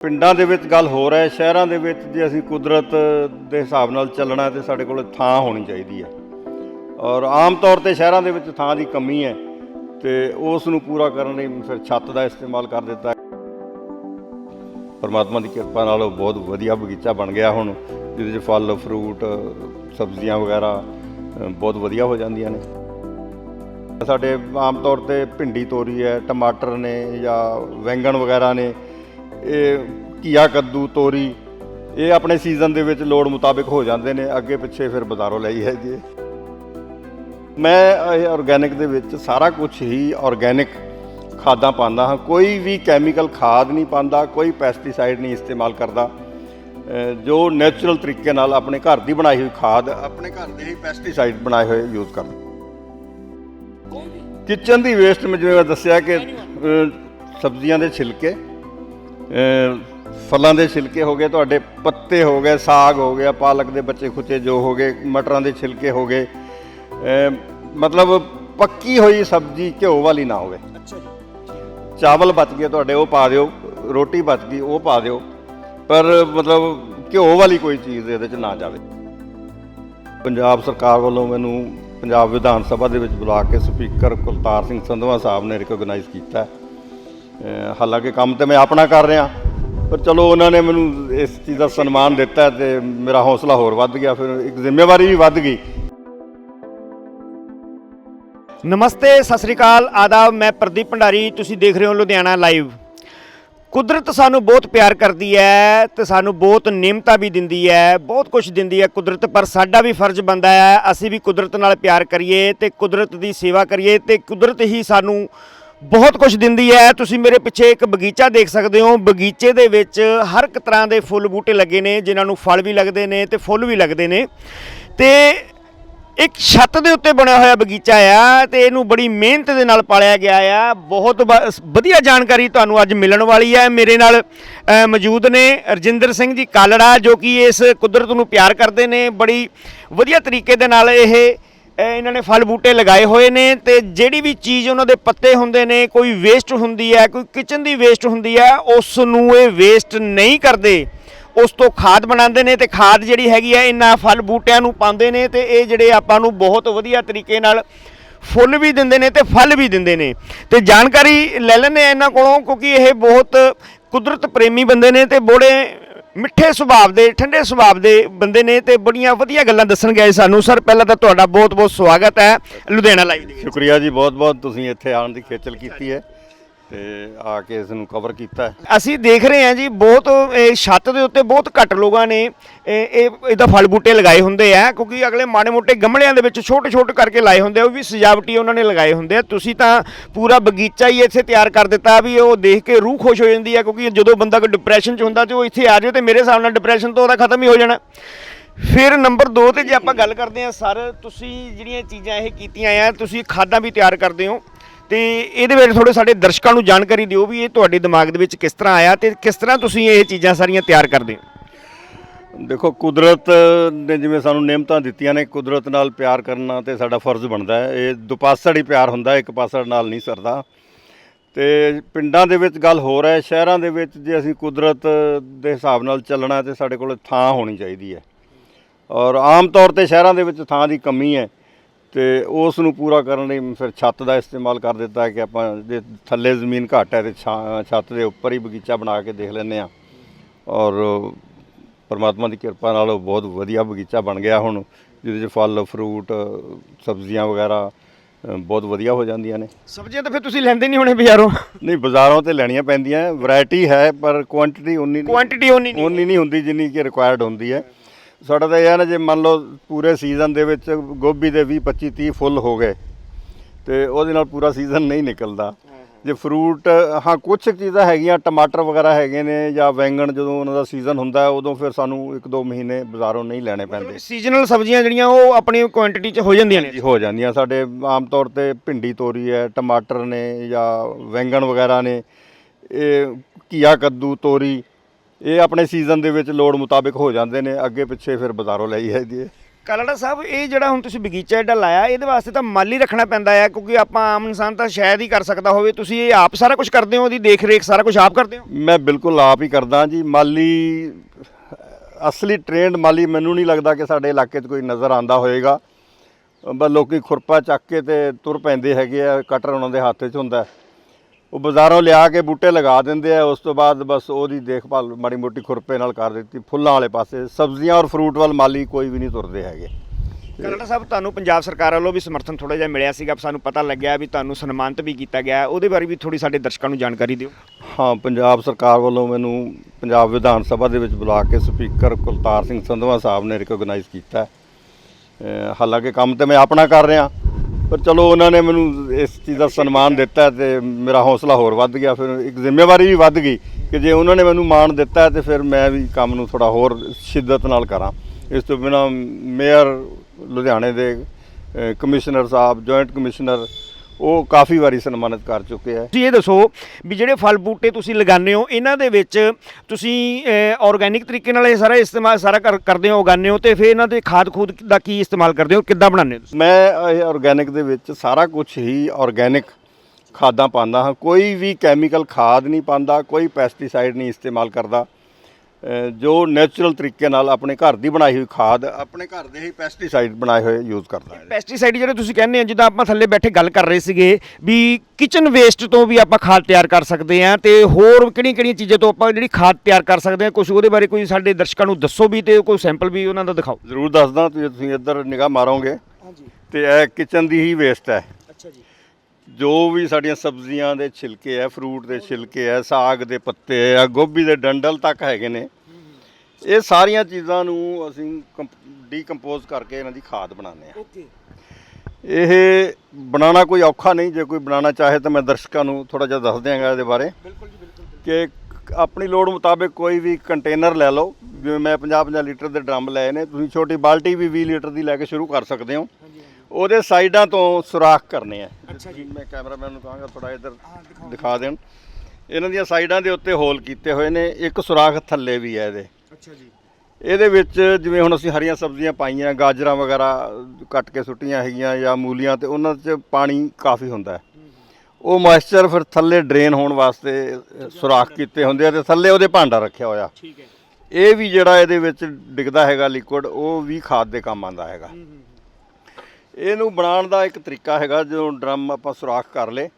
ਪਿੰਡਾਂ ਦੇ ਵਿੱਚ ਗੱਲ ਹੋ ਹੈ, ਸ਼ਹਿਰਾਂ ਦੇ ਵਿੱਚ ਜੇ ਅਸੀਂ ਕੁਦਰਤ ਦੇ ਹਿਸਾਬ ਨਾਲ ਚੱਲਣਾ ਹੈ ਤੇ ਸਾਡੇ ਕੋਲ ਥਾਂ ਹੋਣੀ ਚਾਹੀਦੀ ਹੈ। ਔਰ ਆਮ ਤੌਰ ਤੇ ਸ਼ਹਿਰਾਂ ਦੇ ਵਿੱਚ ਥਾਂ ਦੀ ਕਮੀ ਹੈ ਤੇ ਉਸ ਨੂੰ ਪੂਰਾ ਕਰਨ ਲਈ ਫਿਰ ਛੱਤ ਦਾ ਇਸਤੇਮਾਲ ਕਰ ਦਿੱਤਾ ਪਰਮਾਤਮਾ ਦੀ ਕਿਰਪਾ ਨਾਲ ਉਹ ਬਹੁਤ ਵਧੀਆ ਬਗੀਚਾ ਬਣ ਗਿਆ ਹੁਣ, ਜਿਹਦੇ 'ਚ ਫਲ, ਫਰੂਟ, ਸਬਜ਼ੀਆਂ ਵਗੈਰਾ ਬਹੁਤ ਵਧੀਆ ਹੋ ਜਾਂਦੀਆਂ ਨੇ। ਸਾਡੇ ਆਮ ਤੌਰ ਤੇ ਭਿੰਡੀ ਤੋਰੀ ਹੈ, ਟਮਾਟਰ ਨੇ ਜਾਂ ਵੈਂਗਣ ਵਗੈਰਾ ਨੇ ਇਹ ਘੀਆ ਕੱਦੂ ਤੋਰੀ ਇਹ ਆਪਣੇ ਸੀਜ਼ਨ ਦੇ ਵਿੱਚ ਲੋੜ ਮੁਤਾਬਿਕ ਹੋ ਜਾਂਦੇ ਨੇ। ਅੱਗੇ ਪਿੱਛੇ ਫਿਰ ਬਾਜ਼ਾਰੋਂ ਲਈ ਹੈ ਜੀ ਮੈਂ ਇਹ ਆਰਗੈਨਿਕ ਦੇ ਵਿੱਚ ਸਾਰਾ ਕੁਝ ਹੀ ਆਰਗੈਨਿਕ ਖਾਦਾਂ ਪਾਉਂਦਾ ਹਾਂ। ਕੋਈ ਵੀ ਕੈਮੀਕਲ ਖਾਦ ਨਹੀਂ ਪਾਉਂਦਾ ਕੋਈ ਪੈਸਟੀਸਾਈਡ ਨਹੀਂ ਇਸਤੇਮਾਲ ਕਰਦਾ। ਜੋ ਨੈਚੁਰਲ ਤਰੀਕੇ ਨਾਲ ਆਪਣੇ ਘਰ ਦੀ ਬਣਾਈ ਹੋਈ ਖਾਦ ਆਪਣੇ ਘਰ ਦੇ ਹੀ ਪੈਸਟੀਸਾਈਡ ਬਣਾਏ ਹੋਏ ਯੂਜ਼ ਕਰਦਾ। ਕਿਚਨ ਦੀ ਵੇਸਟ ਮੈਂ ਜਿਵੇਂ ਮੈਂ ਦੱਸਿਆ ਕਿ ਸਬਜ਼ੀਆਂ ਦੇ ਛਿਲਕੇ। ਫਲਾਂ ਦੇ ਛਿਲਕੇ ਹੋ ਗਏ ਤੁਹਾਡੇ ਪੱਤੇ ਹੋ ਗਏ ਸਾਗ ਹੋ ਗਿਆ ਪਾਲਕ ਦੇ ਬੱਚੇ ਖੁੱਚੇ ਜੋ ਹੋ ਗਏ ਮਟਰਾਂ ਦੇ ਛਿਲਕੇ ਹੋ ਗਏ। ਮਤਲਬ ਪੱਕੀ ਹੋਈ ਸਬਜ਼ੀ ਘਿਓ ਵਾਲੀ ਨਾ ਹੋਵੇ। ਅੱਛਾ ਜੀ। ਚਾਵਲ ਬਚ ਗਏ ਤੁਹਾਡੇ ਉਹ ਪਾ ਦਿਓ ਰੋਟੀ ਬਚ ਗਈ ਉਹ ਪਾ ਦਿਓ। ਪਰ ਮਤਲਬ ਘਿਓ ਵਾਲੀ ਕੋਈ ਚੀਜ਼ ਇਹਦੇ ਚ ਨਾ ਜਾਵੇ। ਪੰਜਾਬ ਸਰਕਾਰ ਵੱਲੋਂ ਮੈਨੂੰ ਪੰਜਾਬ ਵਿਧਾਨ ਸਭਾ ਦੇ ਵਿੱਚ ਬੁਲਾ ਕੇ ਸਪੀਕਰ ਕੁਲਤਾਰ ਸਿੰਘ ਸੰਧਵਾ ਸਾਹਿਬ ਨੇ ਰਿਕੋਗਨਾਈਜ਼ ਕੀਤਾ। ਹਾਲਾਂਕਿ ਕੰਮ ਤੇ ਮੈਂ ਆਪਣਾ ਕਰ ਰਿਹਾ, ਪਰ ਚਲੋ ਉਹਨਾਂ ਨੇ ਮੈਨੂੰ ਇਸ ਚੀਜ਼ ਦਾ ਸਨਮਾਨ ਦਿੱਤਾ ਤੇ ਮੇਰਾ ਹੌਸਲਾ ਹੋਰ ਵੱਧ ਗਿਆ, ਫਿਰ ਇੱਕ ਜ਼ਿੰਮੇਵਾਰੀ ਵੀ ਵੱਧ ਗਈ। ਨਮਸਤੇ, ਸਤਿ ਸ੍ਰੀ ਅਕਾਲ, ਆਦਾਬ, ਮੈਂ ਪ੍ਰਦੀਪ ਭੰਡਾਰੀ, ਤੁਸੀਂ ਦੇਖ ਰਹੇ ਹੋ ਲੁਧਿਆਣਾ ਲਾਈਵ। ਕੁਦਰਤ ਸਾਨੂੰ ਬਹੁਤ ਪਿਆਰ ਕਰਦੀ ਹੈ ਤੇ ਸਾਨੂੰ ਬਹੁਤ ਨਿਮਤਾ ਵੀ ਦਿੰਦੀ ਹੈ, ਬਹੁਤ ਕੁਝ ਦਿੰਦੀ ਹੈ ਕੁਦਰਤ, ਪਰ ਸਾਡਾ ਵੀ ਫਰਜ਼ ਬਣਦਾ ਹੈ, ਅਸੀਂ ਵੀ ਕੁਦਰਤ ਨਾਲ ਪਿਆਰ ਕਰੀਏ ਤੇ ਕੁਦਰਤ ਦੀ ਸੇਵਾ ਕਰੀਏ ਤੇ ਕੁਦਰਤ ਹੀ ਸਾਨੂੰ ਬਹੁਤ ਕੁਝ ਦਿੰਦੀ ਹੈ। ਤੁਸੀਂ ਮੇਰੇ ਪਿੱਛੇ ਇੱਕ ਬਗੀਚਾ ਦੇਖ ਸਕਦੇ ਹੋ। ਬਗੀਚੇ ਦੇ ਵਿੱਚ ਹਰ ਇੱਕ ਤਰ੍ਹਾਂ ਦੇ ਫੁੱਲ ਬੂਟੇ ਲੱਗੇ ਨੇ, ਜਿਨ੍ਹਾਂ ਨੂੰ ਫਲ ਵੀ ਲੱਗਦੇ ਨੇ ਤੇ ਫੁੱਲ ਵੀ ਲੱਗਦੇ ਨੇ। ਤੇ ਇੱਕ ਛੱਤ ਦੇ ਉੱਤੇ ਬਣਿਆ ਹੋਇਆ ਬਗੀਚਾ ਆ ਤੇ ਇਹਨੂੰ ਬੜੀ ਮਿਹਨਤ ਦੇ ਨਾਲ ਪਾਲਿਆ ਗਿਆ ਆ। ਬਹੁਤ ਵ- ਵਧੀਆ ਜਾਣਕਾਰੀ ਤੁਹਾਨੂੰ ਅੱਜ ਮਿਲਣ ਵਾਲੀ ਹੈ। ਮੇਰੇ ਨਾਲ ਮੌਜੂਦ ਨੇ ਰਜਿੰਦਰ ਸਿੰਘ ਜੀ ਕਾਲੜਾ, ਜੋ ਕਿ ਇਸ ਕੁਦਰਤ ਨੂੰ ਪਿਆਰ ਕਰਦੇ ਨੇ। ਬੜੀ ਵਧੀਆ ਤਰੀਕੇ ਦੇ ਨਾਲ ਇਹ ਅ, ਇਹਨਾਂ ਨੇ ਫਲ ਬੂਟੇ ਲਗਾਏ ਹੋਏ ਨੇ ਤੇ ਜਿਹੜੀ ਵੀ ਚੀਜ਼ ਉਹਨਾਂ ਦੇ ਪੱਤੇ ਹੁੰਦੇ ਨੇ ਕੋਈ ਵੇਸਟ ਹੁੰਦੀ ਹੈ ਕੋਈ ਕਿਚਨ ਦੀ ਵੇਸਟ ਹੁੰਦੀ ਹੈ ਉਸ ਨੂੰ ਇਹ ਵੇਸਟ ਨਹੀਂ ਕਰਦੇ। ਉਸ ਤੋਂ ਖਾਦ ਬਣਾਉਂਦੇ ਨੇ ਤੇ ਖਾਦ ਜਿਹੜੀ ਹੈਗੀ ਹੈ ਇਹਨਾਂ ਫਲ ਬੂਟਿਆਂ ਨੂੰ ਪਾਉਂਦੇ ਨੇ ਤੇ ਇਹ ਜਿਹੜੇ ਆਪਾਂ ਨੂੰ ਬਹੁਤ ਵਧੀਆ ਤਰੀਕੇ ਨਾਲ ਫੁੱਲ ਵੀ ਦਿੰਦੇ ਨੇ ਤੇ ਫਲ ਵੀ ਦਿੰਦੇ ਨੇ। ਤੇ ਜਾਣਕਾਰੀ ਲੈ ਲੈਂਦੇ ਆ ਇਹਨਾਂ ਕੋਲੋਂ ਕਿਉਂਕਿ ਇਹ ਬਹੁਤ ਕੁਦਰਤ ਪ੍ਰੇਮੀ ਬੰਦੇ ਨੇ ਤੇ ਬੜੇ ਮਿੱਠੇ ਸੁਭਾਅ ਦੇ, ਠੰਡੇ ਸੁਭਾਅ ਦੇ ਬੰਦੇ ਨੇ ਤੇ ਬੜੀਆਂ ਵਧੀਆ ਗੱਲਾਂ ਦੱਸਣ ਗਏ ਸਾਨੂੰ। ਸਰ, ਪਹਿਲਾਂ ਤਾਂ ਤੁਹਾਡਾ ਬਹੁਤ ਬਹੁਤ ਸਵਾਗਤ ਹੈ ਲੁਧਿਆਣਾ ਲਾਈਵ ਦੇ ਵਿੱਚ। ਸ਼ੁਕਰੀਆ ਜੀ ਬਹੁਤ ਬਹੁਤ ਤੁਸੀਂ ਇੱਥੇ ਆਉਣ ਦੀ ਖੇਚਲ ਕੀਤੀ ਹੈ। ਤੇ ਆ ਕੇ ਇਸ ਨੂੰ ਕਵਰ ਕੀਤਾ ਅਸੀਂ ਦੇਖ ਰਹੇ ਹਾਂ ਜੀ, ਬਹੁਤ ਇਹ ਛੱਤ ਦੇ ਉੱਤੇ ਬਹੁਤ ਘੱਟ ਲੋਕਾਂ ਨੇ ਇਹ ਇਹ, ਇਹਦਾ ਫਲ ਬੂਟੇ ਲਗਾਏ ਹੁੰਦੇ ਆ, ਕਿਉਂਕਿ ਅਗਲੇ ਮਾੜੇ ਮੋਟੇ ਗਮਲਿਆਂ ਦੇ ਵਿੱਚ ਛੋਟੇ ਛੋਟੇ ਕਰਕੇ ਲਾਏ ਹੁੰਦੇ ਆ, ਉਹ ਵੀ ਸਜਾਵਟੀ ਉਹਨਾਂ ਨੇ ਲਗਾਏ ਹੁੰਦੇ ਆ। ਤੁਸੀਂ ਤਾਂ ਪੂਰਾ ਬਗੀਚਾ ਹੀ ਇੱਥੇ ਤਿਆਰ ਕਰ ਦਿੱਤਾ ਵੀ ਉਹ ਦੇਖ ਕੇ ਰੂਹ ਖੁਸ਼ ਹੋ ਜਾਂਦੀ ਆ, ਕਿਉਂਕਿ ਜਦੋਂ ਬੰਦਾ ਕੋਈ ਡਿਪਰੈਸ਼ਨ 'ਚ ਹੁੰਦਾ ਤੇ ਉਹ ਇੱਥੇ ਆ ਜਾਵੇ ਤੇ ਮੇਰੇ ਹਿਸਾਬ ਨਾਲ ਡਿਪਰੈਸ਼ਨ ਤੋਂ ਉਹਦਾ ਖਤਮ ਹੀ ਹੋ ਜਾਣਾ। ਫਿਰ ਨੰਬਰ 2 ਤੇ ਜੇ ਆਪਾਂ ਗੱਲ ਕਰਦੇ ਆ ਸਰ, ਤੁਸੀਂ ਜਿਹੜੀਆਂ ਚੀਜ਼ਾਂ ਇਹ ਕੀਤੀਆਂ ਆ, ਤੁਸੀਂ ਖਾਦਾਂ ਵੀ ਤਿਆਰ ਕਰਦੇ ਹੋ। ਤੇ ਇਹਦੇ ਬਾਰੇ ਥੋੜੇ ਸਾਡੇ ਦਰਸ਼ਕਾਂ ਨੂੰ ਜਾਣਕਾਰੀ ਦਿਓ ਵੀ ਇਹ ਤੁਹਾਡੇ ਦਿਮਾਗ ਦੇ ਵਿੱਚ ਕਿਸ ਤਰ੍ਹਾਂ ਆਇਆ ਤੇ ਕਿਸ ਤਰ੍ਹਾਂ ਤੁਸੀਂ ਇਹ ਚੀਜ਼ਾਂ ਸਾਰੀਆਂ ਤਿਆਰ ਕਰਦੇ ਹੋ? ਦੇਖੋ, ਕੁਦਰਤ ਨੇ ਜਿਵੇਂ ਸਾਨੂੰ ਨਿਯਮਤਾਂ ਦਿੱਤੀਆਂ ਨੇ, ਕੁਦਰਤ ਨਾਲ ਪਿਆਰ ਕਰਨਾ ਤੇ ਸਾਡਾ ਫਰਜ਼ ਬਣਦਾ ਹੈ। ਇਹ ਦੁਪਾਸੜ ਹੀ ਪਿਆਰ ਹੁੰਦਾ, ਇੱਕ ਪਾਸੜ ਨਾਲ ਨਹੀਂ ਸਰਦਾ। ਤੇ ਪਿੰਡਾਂ ਦੇ ਵਿੱਚ ਗੱਲ ਹੋ ਹੈ, ਸ਼ਹਿਰਾਂ ਦੇ ਵਿੱਚ ਜੇ ਅਸੀਂ ਕੁਦਰਤ ਦੇ ਹਿਸਾਬ ਨਾਲ ਚੱਲਣਾ ਹੈ ਤੇ ਸਾਡੇ ਕੋਲ ਥਾਂ ਹੋਣੀ ਚਾਹੀਦੀ ਹੈ। ਔਰ ਆਮ ਤੌਰ ਤੇ ਸ਼ਹਿਰਾਂ ਦੇ ਵਿੱਚ ਥਾਂ ਦੀ ਕਮੀ ਹੈ। ਤੇ ਉਸ ਨੂੰ ਪੂਰਾ ਕਰਨ ਲਈ ਫਿਰ ਛੱਤ ਦਾ ਇਸਤੇਮਾਲ ਕਰ ਦਿੱਤਾ ਕਿ ਆਪਾਂ ਜੇ ਥੱਲੇ ਜ਼ਮੀਨ ਘੱਟ ਹੈ ਤੇ ਛਾਂ- ਛੱਤ ਦੇ ਉੱਪਰ ਹੀ ਬਗੀਚਾ ਬਣਾ ਕੇ ਦੇਖ ਲੈਂਦੇ ਆ ਔਰ ਪਰਮਾਤਮਾ ਦੀ ਕਿਰਪਾ ਨਾਲ ਉਹ ਬਹੁਤ ਵਧੀਆ ਬਗੀਚਾ ਬਣ ਗਿਆ ਹੁਣ ਜਿਹਦੇ 'ਚ ਫਲ ਫਰੂਟ ਸਬਜ਼ੀਆਂ ਵਗੈਰਾ ਅ, ਬਹੁਤ ਵਧੀਆ ਹੋ ਜਾਂਦੀਆਂ ਨੇ। ਸਬਜ਼ੀਆਂ ਤਾਂ ਫਿਰ ਤੁਸੀਂ ਲੈਂਦੇ ਨਹੀਂ ਹੋਣੇ ਬਾਜ਼ਾਰੋਂ? ਨਹੀਂ ਬਾਜ਼ਾਰੋਂ ਤੇ ਲੈਣੀਆਂ ਪੈਂਦੀਆਂ ਵੈਰਾਈਟੀ ਹੈ ਪਰ ਕੁਆਂਟੀਟੀ ਉਨੀ ਨਹੀਂ ਕੁਆਂਟੀਟੀ ਉਨੀ ਨਹੀਂ ਉਨੀ ਨਹੀਂ ਹੁੰਦੀ ਜਿੰਨੀ ਕਿ ਰਿਕੁਆਇਰਡ ਹੁੰਦੀ ਹੈ। ਸਾਡਾ ਤਾਂ ਇਹ ਹੈ ਨਾ ਜੇ ਮੰਨ ਲਓ ਪੂਰੇ ਸੀਜ਼ਨ ਦੇ ਵਿੱਚ ਗੋਭੀ ਦੇ 20 25 30 ਫੁੱਲ ਹੋ ਗਏ ਤੇ ਉਹਦੇ ਨਾਲ ਪੂਰਾ ਸੀਜ਼ਨ ਨਹੀਂ ਨਿਕਲਦਾ। ਜੇ ਫਰੂਟ ਹਾਂ ਕੁਝ ਚੀਜ਼ਾਂ ਹੈਗੀਆਂ ਟਮਾਟਰ ਵਗੈਰਾ ਹੈਗੇ ਨੇ ਜਾਂ ਵੈਂਗਣ ਜਦੋਂ ਉਹਨਾਂ ਦਾ ਸੀਜ਼ਨ ਹੁੰਦਾ ਹੈ ਉਦੋਂ ਫਿਰ ਸਾਨੂੰ 1-2 ਮਹੀਨੇ ਬਾਜ਼ਾਰੋਂ ਨਹੀਂ ਲੈਣੇ ਪੈਂਦੇ। ਸੀਜ਼ਨਲ ਸਬਜ਼ੀਆਂ ਜਿਹੜੀਆਂ ਉਹ ਆਪਣੀ ਕੁਆਂਟੀਟੀ 'ਚ ਹੋ ਜਾਂਦੀਆਂ ਨੇ? ਜੀ ਹੋ ਜਾਂਦੀਆਂ। ਸਾਡੇ ਆਮ ਤੌਰ ਤੇ ਭਿੰਡੀ ਤੋਰੀ ਹੈ ਟਮਾਟਰ ਨੇ ਜਾਂ ਵੈਂਗਣ ਵਗੈਰਾ ਨੇ ਇਹ ਘੀਆ ਕੱਦੂ ਤੋਰੀ ਇਹ ਆਪਣੇ ਸੀਜ਼ਨ ਦੇ ਵਿੱਚ ਲੋੜ ਮੁਤਾਬਿਕ ਹੋ ਜਾਂਦੇ ਨੇ ਅੱਗੇ ਪਿੱਛੇ ਫਿਰ ਬਾਜ਼ਾਰੋਂ ਲਈ ਹੈ। ਜੀ ਕਲੜਾ ਸਾਹਿਬ ਇਹ ਜਿਹੜਾ ਹੁਣ ਤੁਸੀਂ ਬਗੀਚਾ ਐਡਾ ਲਾਇਆ ਇਹਦੇ ਵਾਸਤੇ ਤਾਂ ਮਾਲੀ ਰੱਖਣਾ ਪੈਂਦਾ ਹੈ ਕਿਉਂਕਿ ਆਪਾਂ ਆਮ ਇਨਸਾਨ ਤਾਂ ਸ਼ਾਇਦ ਹੀ ਕਰ ਸਕਦਾ ਹੋਵੇ। ਤੁਸੀਂ ਇਹ ਆਪ ਸਾਰਾ ਕੁਝ ਕਰਦੇ ਹੋ ਉਹਦੀ ਦੇਖ ਰੇਖ ਸਾਰਾ ਕੁਝ ਆਪ ਕਰਦੇ ਹੋ? ਮੈਂ ਬਿਲਕੁਲ ਆਪ ਹੀ ਕਰਦਾ ਜੀ। ਮਾਲੀ ਅਸਲੀ ਟ੍ਰੇਨਡ ਮਾਲੀ ਮੈਨੂੰ ਨਹੀਂ ਲੱਗਦਾ ਕਿ ਸਾਡੇ ਇਲਾਕੇ 'ਚ ਕੋਈ ਨਜ਼ਰ ਆਂਦਾ ਹੋਏਗਾ। ਬਸ ਲੋਕੀ ਖੁਰਪਾ ਚੱਕ ਕੇ ਤੇ ਤੁਰ ਪੈਂਦੇ ਹੈਗੇ ਆ ਕਟਰ ਉਹਨਾਂ ਦੇ ਹੱਥ 'ਚ ਹੁੰਦਾ। ਹੈ। ਉਹ ਬਾਜ਼ਾਰੋਂ ਲਿਆ ਕੇ ਬੂਟੇ ਲਗਾ ਦਿੰਦੇ ਆ ਉਸ ਤੋਂ ਬਾਅਦ ਬਸ ਉਹਦੀ ਦੇਖਭਾਲ ਮਾੜੀ ਮੋਟੀ ਖੁਰਪੇ ਨਾਲ ਕਰ ਦਿੱਤੀ ਫੁੱਲਾਂ ਵਾਲੇ ਪਾਸੇ ਸਬਜ਼ੀਆਂ ਔਰ ਫਰੂਟ ਵੱਲ ਮਾਲੀ ਕੋਈ ਵੀ ਨਹੀਂ ਤੁਰਦੇ ਹੈਗੇ। ਕਲੜਾ ਸਾਹਿਬ ਤੁਹਾਨੂੰ ਪੰਜਾਬ ਸਰਕਾਰ ਵੱਲੋਂ ਵੀ ਸਮਰਥਨ ਥੋੜਾ ਜਿਹਾ ਮਿਲਿਆ ਸੀਗਾ ਸਾਨੂੰ ਪਤਾ ਲੱਗਿਆ ਵੀ ਤੁਹਾਨੂੰ ਸਨਮਾਨਿਤ ਵੀ ਕੀਤਾ ਗਿਆ ਉਹਦੇ ਬਾਰੇ ਵੀ ਥੋੜੀ ਸਾਡੇ ਦਰਸ਼ਕਾਂ ਨੂੰ ਜਾਣਕਾਰੀ ਦਿਓ। ਹਾਂ ਪੰਜਾਬ ਸਰਕਾਰ ਵੱਲੋਂ ਮੈਨੂੰ ਪੰਜਾਬ ਵਿਧਾਨ ਸਭਾ ਦੇ ਵਿੱਚ ਬੁਲਾ ਕੇ ਸਪੀਕਰ ਕੁਲਤਾਰ ਸਿੰਘ ਸੰਧਵਾ ਸਾਹਿਬ ਨੇ ਰਿਕੋਗਨਾਈਜ਼ ਕੀਤਾ। ਹਾਲਾਂਕਿ ਕੰਮ ਤੇ ਮੈਂ ਆਪਣਾ ਕਰ ਰਿਹਾ। ਪਰ ਚਲੋ ਉਹਨਾਂ ਨੇ ਮੈਨੂੰ ਇਸ ਚੀਜ਼ ਦਾ ਸਨਮਾਨ ਦਿੱਤਾ ਹੈ ਤੇ ਮੇਰਾ ਹੌਸਲਾ ਹੋਰ ਵੱਧ ਗਿਆ, ਫਿਰ ਇੱਕ ਜ਼ਿੰਮੇਵਾਰੀ ਵੀ ਵੱਧ ਗਈ ਕਿ ਜੇ ਉਹਨਾਂ ਨੇ ਮੈਨੂੰ ਮਾਣ ਦਿੱਤਾ ਹੈ ਤੇ ਫਿਰ ਮੈਂ ਵੀ ਕੰਮ ਨੂੰ ਥੋੜਾ ਹੋਰ ਸ਼ਿੱਦਤ ਨਾਲ ਕਰਾਂ। ਇਸ ਤੋਂ ਬਿਨਾ ਮੇਅਰ ਲੁਧਿਆਣੇ ਦੇ ਕਮਿਸ਼ਨਰ ਸਾਹਿਬ, ਜੁਆਇੰਟ ਕਮਿਸ਼ਨਰ ਉਹ ਕਾਫੀ ਵਾਰੀ ਸਨਮਾਨਿਤ ਕਰ ਚੁੱਕੇ ਹੈ ਤੁਸੀਂ ਇਹ ਦੱਸੋ ਵੀ ਜਿਹੜੇ ਫਲ ਬੂਟੇ ਤੁਸੀਂ ਲਗਾਉਂਦੇ ਹੋ ਇਹਨਾਂ ਦੇ ਵਿੱਚ ਤੁਸੀਂ ਆਰਗੈਨਿਕ ਤਰੀਕੇ ਨਾਲ ਇਹ ਸਾਰਾ ਇਸਤੇਮਾਲ ਸਾਰਾ ਕਰ- ਕਰਦੇ ਹੋ ਉਗਾਉਂਦੇ ਹੋ ਤੇ ਫਿਰ ਇਹਨਾਂ ਦੇ ਖਾਦ ਖੂਦ ਦਾ ਕੀ ਇਸਤੇਮਾਲ ਕਰਦੇ ਹੋ ਕਿੱਦਾਂ ਬਣਾਉਂਦੇ ਹੋ ਤੁਸੀਂ? ਮੈਂ ਇਹ ਆਰਗੈਨਿਕ ਦੇ ਵਿੱਚ ਸਾਰਾ ਕੁਝ ਹੀ ਆਰਗੈਨਿਕ ਖਾਦਾਂ ਪਾਉਂਦਾ ਹਾਂ। ਕੋਈ ਵੀ ਕੈਮੀਕਲ ਖਾਦ ਨਹੀਂ ਪਾਉਂਦਾ ਕੋਈ ਪੈਸਟੀਸਾਈਡ ਨਹੀਂ ਇਸਤੇਮਾਲ ਕਰਦਾ। ਜੋ ਨੈਚੁਰਲ ਤਰੀਕੇ ਨਾਲ ਆਪਣੇ ਘਰ ਦੀ ਬਣਾਈ ਹੋਈ ਖਾਦ ਆਪਣੇ ਘਰ ਦੇ ਹੀ ਪੈਸਟੀਸਾਈਡ ਬਣਾਏ ਹੋਏ ਯੂਜ਼ ਕਰਦਾ ਹੈ। ਪੈਸਟੀਸਾਈਡ ਜਿਹੜੇ ਤੁਸੀਂ ਕਹਿੰਦੇ ਹੋ ਜਿੱਦਾਂ ਆਪਾਂ ਥੱਲੇ ਬੈਠੇ ਗੱਲ ਕਰ ਰਹੇ ਸੀਗੇ ਵੀ ਕਿਚਨ ਵੇਸਟ ਤੋਂ ਵੀ ਆਪਾਂ ਖਾਦ ਤਿਆਰ ਕਰ ਸਕਦੇ ਹਾਂ ਤੇ ਹੋਰ ਕਿਹੜੀਆਂ ਕਿਹੜੀਆਂ ਚੀਜ਼ਾਂ ਤੋਂ ਆਪਾਂ ਜਿਹੜੀ ਖਾਦ ਤਿਆਰ ਕਰ ਸਕਦੇ ਹਾਂ ਕੁਝ ਉਹਦੇ ਬਾਰੇ ਕੋਈ ਸਾਡੇ ਦਰਸ਼ਕਾਂ ਨੂੰ ਦੱਸੋ ਵੀ ਤੇ ਕੋਈ ਸੈਂਪਲ ਵੀ ਉਹਨਾਂ ਦਾ ਦਿਖਾਓ। ਜ਼ਰੂਰ ਦੱਸਦਾ ਤੁਸੀਂ ਇੱਧਰ ਨਿਗਾਹ ਮਾਰੋਗੇ ਹਾਂਜੀ। ਤੇ ਇਹ ਕਿਚਨ ਦੀ ਹੀ ਵੇਸਟ ਹੈ। ਜੋ ਵੀ ਸਾਡੀਆਂ ਸਬਜ਼ੀਆਂ ਦੇ ਛਿਲਕੇ ਹੈ ਫਰੂਟ ਦੇ ਛਿਲਕੇ ਹੈ ਸਾਗ ਦੇ ਪੱਤੇ ਹੈ ਗੋਭੀ ਦੇ ਡੰਡਲ ਤੱਕ ਹੈਗੇ ਨੇ। ਇਹ ਸਾਰੀਆਂ ਚੀਜ਼ਾਂ ਨੂੰ ਅਸੀਂ ਡੀਕੰਪੋਜ਼ ਕਰਕੇ ਇਹਨਾਂ ਦੀ ਖਾਦ ਬਣਾਉਂਦੇ ਆ ਓਕੇ। ਇਹ ਬਣਾਉਣਾ ਕੋਈ ਔਖਾ ਨਹੀਂ ਜੇ ਕੋਈ ਬਣਾਉਣਾ ਚਾਹੇ ਤਾਂ ਮੈਂ ਦਰਸ਼ਕਾਂ ਨੂੰ ਥੋੜਾ ਜਿਹਾ ਦੱਸ ਦਿਆਂਗਾ ਇਹਦੇ ਬਾਰੇ। ਬਿਲਕੁਲ ਜੀ ਬਿਲਕੁਲ ਕਿ ਆਪਣੀ ਲੋੜ ਮੁਤਾਬਕ ਕੋਈ ਵੀ ਕੰਟੇਨਰ ਲੈ ਲਓ। ਜਿਵੇਂ ਮੈਂ 50-50 ਲੀਟਰ ਦੇ ਡਰਮ ਲਏ ਨੇ ਤੁਸੀਂ ਛੋਟੀ ਬਾਲਟੀ ਵੀ 20 ਲੀਟਰ ਦੀ ਲੈ ਕੇ ਸ਼ੁਰੂ ਕਰ ਸਕਦੇ ਹੋ। ਉਹਦੇ ਸਾਈਡਾਂ ਤੋਂ ਸੁਰਾਖ ਕਰਨੇ ਆ। ਅੱਛਾ ਜੀ। ਮੈਂ ਕੈਮਰਾਮੈਨ ਨੂੰ ਕਹਾਂਗਾ ਥੋੜਾ ਇੱਧਰ ਦਿਖਾ ਦੇਣ। ਇਹਨਾਂ ਦੀਆਂ ਸਾਈਡਾਂ ਦੇ ਉੱਤੇ ਹੋਲ ਕੀਤੇ ਹੋਏ ਨੇ। ਇੱਕ ਸੁਰਾਖ ਥੱਲੇ ਵੀ ਹੈ ਇਹਦੇ। ਅੱਛਾ ਜੀ। ਇਹਦੇ ਵਿੱਚ ਜਿਵੇਂ ਹੁਣ ਅਸੀਂ ਹਰੀਆਂ ਸਬਜ਼ੀਆਂ ਪਾਈਆਂ ਗਾਜਰਾਂ ਵਗੈਰਾ ਕੱਟ ਕੇ ਸੁੱਟੀਆਂ ਹੈਗੀਆਂ ਜਾਂ ਮੂਲੀਆਂ ਤੇ ਉਹਨਾਂ 'ਚ ਪਾਣੀ ਕਾਫੀ ਹੁੰਦਾ ਹੈ। ਉਹ ਮੋਇਸਚਰ ਫਿਰ ਥੱਲੇ ਡਰੇਨ ਹੋਣ ਵਾਸਤੇ ਸੁਰਾਖ ਕੀਤੇ ਹੁੰਦੇ ਆ ਤੇ ਥੱਲੇ ਉਹਦੇ ਭਾਂਡਾ ਰੱਖਿਆ ਹੋਇਆ। ਠੀਕ ਹੈ। ਇਹ ਵੀ ਜਿਹੜਾ ਇਹਦੇ ਵਿੱਚ ਡਿੱਗਦਾ ਹੈਗਾ ਲਿਕੁਇਡ ਉਹ ਵੀ ਖਾਦ ਦੇ ਕੰਮ ਆਉਂਦਾ ਹੈਗਾ। ਇਹਨੂੰ ਬਣਾਉਣ ਦਾ ਇੱਕ ਤਰੀਕਾ ਹੈਗਾ ਜਦੋਂ ਡਰਮ ਆਪਾਂ ਸੁਰਾਖ ਕਰ ਲੇ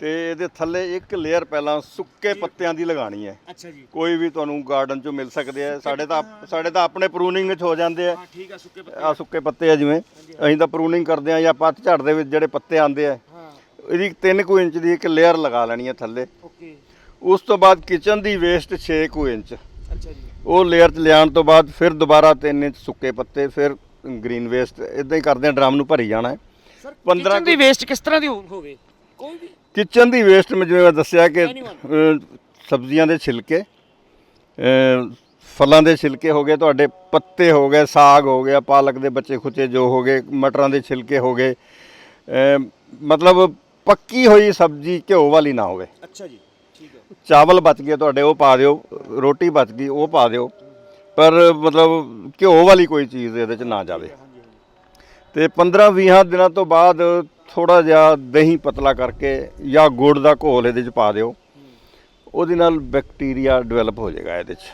ਤੇ ਇਹਦੇ ਥੱਲੇ ਇੱਕ ਲੇਅਰ ਪਹਿਲਾਂ ਸੁੱਕੇ ਪੱਤਿਆਂ ਦੀ ਲਗਾਣੀ ਹੈ। ਅੱਛਾ ਜੀ। ਕੋਈ ਵੀ ਤੁਹਾਨੂੰ ਗਾਰਡਨ ਚੋਂ ਮਿਲ ਸਕਦੇ ਆ ਸਾਡੇ ਤਾਂ ਸਾਡੇ ਤਾਂ ਆਪਣੇ ਪ੍ਰੂਨਿੰਗ ਵਿੱਚ ਹੋ ਜਾਂਦੇ ਆ ਹਾਂ ਠੀਕ ਆ ਸੁੱਕੇ ਆ ਸੁੱਕੇ ਪੱਤੇ ਆ ਜਿਵੇਂ। ਅਸੀਂ ਤਾਂ ਪ੍ਰੂਨਿੰਗ ਕਰਦੇ ਆ ਜਾਂ ਪੱਤ ਝੜ ਦੇ ਵਿੱਚ ਜਿਹੜੇ ਪੱਤੇ ਆਉਂਦੇ ਆ ਹਾਂ। ਇਹਦੀ 3 ਕੁ ਇੰਚ ਦੀ ਇੱਕ ਲੇਅਰ ਲਗਾ ਲੈਣੀ ਹੈ ਥੱਲੇ। ਓਕੇ। ਉਸ ਤੋਂ ਬਾਅਦ ਕਿਚਨ ਦੀ ਵੇਸਟ 6 ਕੁ ਇੰਚ। ਅੱਛਾ ਜੀ। ਉਹ ਲੇਅਰ 'ਚ ਲਿਆਉਣ ਤੋਂ ਬਾਅਦ ਫਿਰ ਦੁਬਾਰਾ 3 ਇੰਚ ਸੁੱਕੇ ਪੱਤੇ ਫਿਰ ਗ੍ਰੀਨ ਵੇਸਟ ਇਦਾਂ ਹੀ ਕਰਦੇ ਆ ਡਰਮ ਨੂੰ ਭਰੀ ਜਾਣਾ ਹੈ। ਸਰ 15 ਕਿਚਨ ਦੀ ਵੇਸਟ ਕਿਸ ਤਰ੍ਹਾਂ ਦੀ ਹੋ- ਹੋਵੇ? ਕੋਈ ਵੀ? ਕਿਚਨ ਦੀ ਵੇਸਟ ਮੈਂ ਜਿਵੇਂ ਦੱਸਿਆ ਕਿ. ਅ, ਸਬਜ਼ੀਆਂ ਦੇ ਛਿਲਕੇ ਅ, ਫਲਾਂ ਦੇ ਛਿਲਕੇ ਹੋ ਗਏ ਤੁਹਾਡੇ ਪੱਤੇ ਹੋ ਗਏ ਸਾਗ ਹੋ ਗਿਆ ਪਾਲਕ ਦੇ ਬੱਚੇ ਖੁੱਚੇ ਜੋ ਹੋ ਗਏ ਮਟਰਾਂ ਦੇ ਛਿਲਕੇ ਹੋ ਗਏ ਅ, ਮਤਲਬ ਪੱਕੀ ਹੋਈ ਸਬਜ਼ੀ ਘਿਓ ਵਾਲੀ ਨਾ ਹੋਵੇ। ਅੱਛਾ ਜੀ ਠੀਕ ਹੈ। ਚਾਵਲ ਬਚ ਗਏ ਤੁਹਾਡੇ ਉਹ ਪਾ ਦਿਓ ਰੋਟੀ ਬਚ ਗਈ ਉਹ ਪਾ ਦਿਓ। ਪਰ ਮਤਲਬ ਘਿਓ ਵਾਲੀ ਕੋਈ ਚੀਜ਼ ਇਹਦੇ 'ਚ ਨਾ ਜਾਵੇ। ਤੇ 15-20 ਦਿਨਾਂ ਤੋਂ ਬਾਅਦ ਥੋੜਾ ਜਿਹਾ ਦਹੀਂ ਪਤਲਾ ਕਰਕੇ ਜਾਂ ਗੁੜ ਦਾ ਘੋਲ ਇਹਦੇ 'ਚ ਪਾ ਦਿਓ। ਉਹਦੇ ਨਾਲ ਬੈਕਟੀਰੀਆ ਡਿਵੈਲਪ ਹੋ ਜਾਏਗਾ ਇਹਦੇ 'ਚ।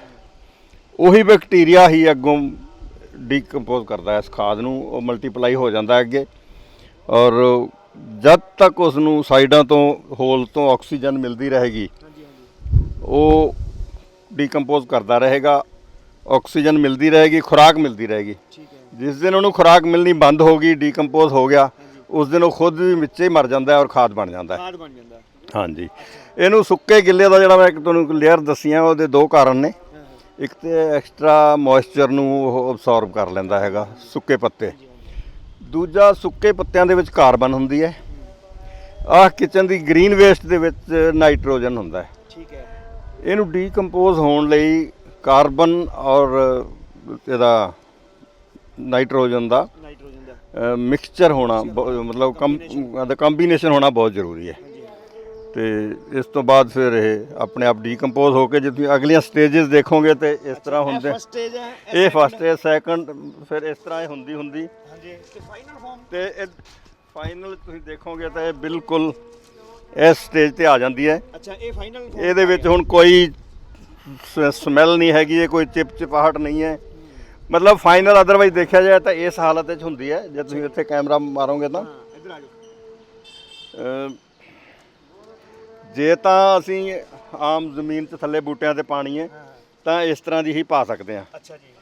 ਉਹੀ ਬੈਕਟੀਰੀਆ ਹੀ ਅੱਗੋਂ ਡੀਕੰਪੋਜ਼ ਕਰਦਾ ਹੈ ਇਸ ਖਾਦ ਨੂੰ, ਉਹ ਮਲਟੀਪਲਾਈ ਹੋ ਜਾਂਦਾ ਹੈ ਅੱਗੇ। ਔਰ ਜਦ ਤੱਕ ਉਸ ਨੂੰ ਸਾਈਡਾਂ ਤੋਂ, ਹੋਲ ਤੋਂ ਆਕਸੀਜਨ ਮਿਲਦੀ ਰਹੇਗੀ, ਉਹ ਡੀਕੰਪੋਜ਼ ਕਰਦਾ ਰਹੇਗਾ। ਆਕਸੀਜਨ ਮਿਲਦੀ ਰਹੇਗੀ ਖੁਰਾਕ ਮਿਲਦੀ ਰਹੇਗੀ। ਠੀਕ ਹੈ ਜਿਸ ਦਿਨ ਉਹਨੂੰ ਖੁਰਾਕ ਮਿਲਣੀ ਬੰਦ ਹੋ ਗਈ ਡੀਕੰਪੋਜ਼ ਹੋ ਗਿਆ ਉਸ ਦਿਨ ਉਹ ਖੁਦ ਵੀ ਵਿੱਚੇ ਹੀ ਮਰ ਜਾਂਦਾ ਹੈ ਔਰ ਖਾਦ ਬਣ ਜਾਂਦਾ ਹੈ। ਖਾਦ ਬਣ ਜਾਂਦਾ ਹਾਂਜੀ। ਇਹਨੂੰ ਸੁੱਕੇ ਗਿੱਲੇ ਦਾ ਜਿਹੜਾ ਮੈਂ ਇੱਕ ਤੁਹਾਨੂੰ ਲੇਅਰ ਦੱਸੀਆਂ ਉਹਦੇ ਦੋ ਕਾਰਨ ਨੇ। ਇੱਕ ਤੇ ਐਕਸਟਰਾ ਮੋਇਸਚਰ ਨੂੰ ਉਹ ਅਬਸੌਰਬ ਕਰ ਲੈਂਦਾ ਹੈਗਾ ਸੁੱਕੇ ਪੱਤੇ। ਦੂਜਾ ਸੁੱਕੇ ਪੱਤਿਆਂ ਦੇ ਵਿੱਚ ਕਾਰਬਨ ਹੁੰਦੀ ਹੈ। ਆਹ ਕਿਚਨ ਦੀ ਗ੍ਰੀਨ ਵੇਸਟ ਦੇ ਵਿੱਚ ਨਾਈਟ੍ਰੋਜਨ ਹੁੰਦਾ ਹੈ। ਠੀਕ ਹੈ। ਇਹਨੂੰ ਡੀਕੰਪੋਜ਼ ਹੋਣ ਲਈ ਕਾਰਬਨ ਔਰ ਇਹਦਾ ਨਾਈਟ੍ਰੋਜਨ ਦਾ ਨਾਈਟ੍ਰੋਜਨ ਦਾ। ਮਿਕਸਚਰ ਹੋਣਾ ਮਤਲਬ ਦਾ ਕੰਬੀਨੇਸ਼ਨ ਹੋਣਾ ਬਹੁਤ ਜ਼ਰੂਰੀ ਹੈ। ਤੇ ਇਸ ਤੋਂ ਬਾਅਦ ਫਿਰ ਇਹ ਆਪਣੇ ਆਪ ਡੀਕੰਪੋਜ਼ ਹੋ ਕੇ ਜੇ ਤੁਸੀਂ ਅਗਲੀਆਂ ਸਟੇजेस ਦੇਖੋਗੇ ਤੇ ਇਸ ਤਰ੍ਹਾਂ ਹੁੰਦੇ ਫਸਟ ਸਟੇਜ ਹੈ ਇਹ ਫਸਟ ਹੈ। ਸੈਕੰਡ ਫਿਰ ਇਸ ਤਰ੍ਹਾਂ ਇਹ ਹੁੰਦੀ ਹੁੰਦੀ। ਹਾਂਜੀ ਤੇ ਫਾਈਨਲ ਫਾਰਮ ਤੇ ਇਹ ਫਾਈਨਲ ਤੁਸੀਂ ਦੇਖੋਗੇ ਤਾਂ ਇਹ ਬਿਲਕੁਲ ਇਸ ਸਟੇਜ ਤੇ ਆ ਜਾਂਦੀ ਹੈ। ਅੱਛਾ ਇਹ ਫਾਈਨਲ ਇਹਦੇ ਵਿੱਚ ਹੁਣ ਕੋਈ ਸਮੈਲ ਨਹੀਂ ਹੈਗੀ ਹੈ ਕੋਈ ਚਿਪਚਿਪਾਹਟ ਨਹੀਂ ਹੈ। ਮਤਲਬ ਫਾਈਨਲ ਅਦਰਵਾਈਜ਼ ਦੇਖਿਆ ਜਾਏ ਤਾਂ ਇਸ ਹਾਲਤ ਵਿੱਚ ਹੁੰਦੀ ਹੈ। ਜੇ ਤੁਸੀਂ ਇੱਥੇ ਕੈਮਰਾ ਮਾਰੋਗੇ ਤਾਂ। ਹਾਂ ਇੱਧਰ ਆ ਜਾਓ। ਅਮ ਜੇ ਤਾਂ ਅਸੀਂ ਆਮ ਜ਼ਮੀਨ 'ਚ ਥੱਲੇ ਬੂਟਿਆਂ ਤੇ ਪਾਣੀ ਹੈ ਤਾਂ ਇਸ ਤਰ੍ਹਾਂ ਦੀ ਹੀ ਪਾ ਸਕਦੇ ਹਾਂ। ਅੱਛਾ ਜੀ।